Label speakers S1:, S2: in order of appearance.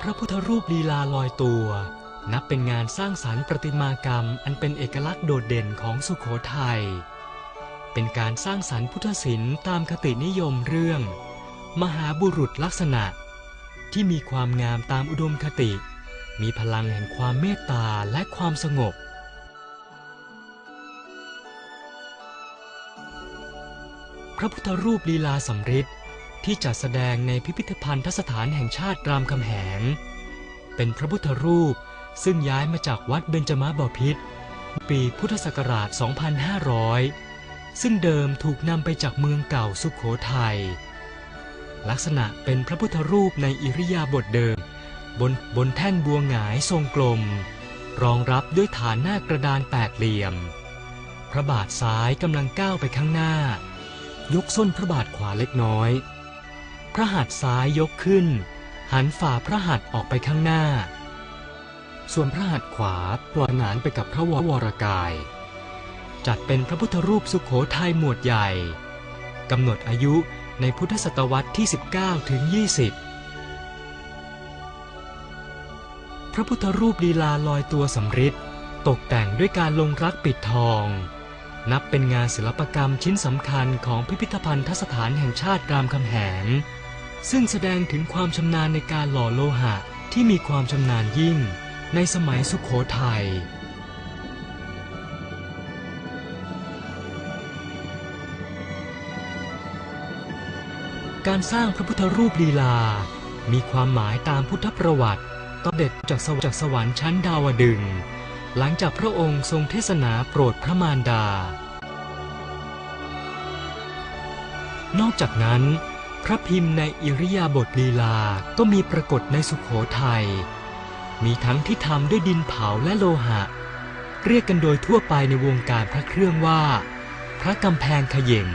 S1: พระพุทธรูปลีลาลอยตัว นับเป็นงานสร้างสรรค์ประติมากรรม อันเป็นเอกลักษณ์โดดเด่นของสุโขทัย เป็นการสร้างสรรค์พุทธศิลป์ตามคตินิยมเรื่อง มหาบุรุษลักษณะ ที่มีความงามตามอุดมคติ มีพลังแห่งความเมตตาและความสงบพระพุทธรูปลีลาสำริด ที่จัดแสดงในพิพิธภัณฑสถานแห่งชาติรามคำแหง เป็นพระพุทธรูปซึ่งย้ายมาจากวัดเบญจมาบพิตรปีพุทธศักราช 2500 ซึ่งเดิมถูกนำไปจากเมืองเก่าสุขโขทัย ลักษณะเป็นพระพุทธรูปในอิริยาบถเดิม บนบนแท่นบัวหงายทรงกลม รองรับด้วยฐานหน้ากระดานแปดเหลี่ยม พระบาทซ้ายกำลังก้าวไปข้างหน้า ยกส้นพระบาทขวาเล็กน้อย พระหัตถ์ซ้ายยกขึ้น หันฝ่าพระหัตถ์ออกไปข้างหน้า ส่วนพระหัตถ์ขวาปล่อยหนานไปกับพระววรกาย จัดเป็นพระพุทธรูปสุขโขทัยหมวดใหญ่กำหนดอายุในพุทธศตวรรษที่ 19 ถึง 20 พระพุทธรูปลีลาลอยตัวสำริดตกแต่งด้วยการลงรักปิดทอง นับเป็นงานศิลปกรรมชิ้นสำคัญของพิพิธภัณฑสถานแห่งชาติรามคำแหง ซึ่งแสดงถึงความชำนาญในการหล่อโลหะที่มีความชำนาญยิ่งในสมัยสุขโขทัยการสร้างพระพุทธรูปลีลา มีความหมายตามพุทธประวัติต่อเด็ดจากสวรรค์ชั้นดาวดึง หลังจากพระองค์ทรงเทศนาโปรดพระมารดา นอกจากนั้น พระพิมพ์ในอิริยาบถลีลา ก็มีปรากฏในสุขโขทัย มีทั้งที่ทำด้วยดินเผาและโลหะ เรียกกันโดยทั่วไปในวงการพระเครื่องว่า พระกำแพงขย่ง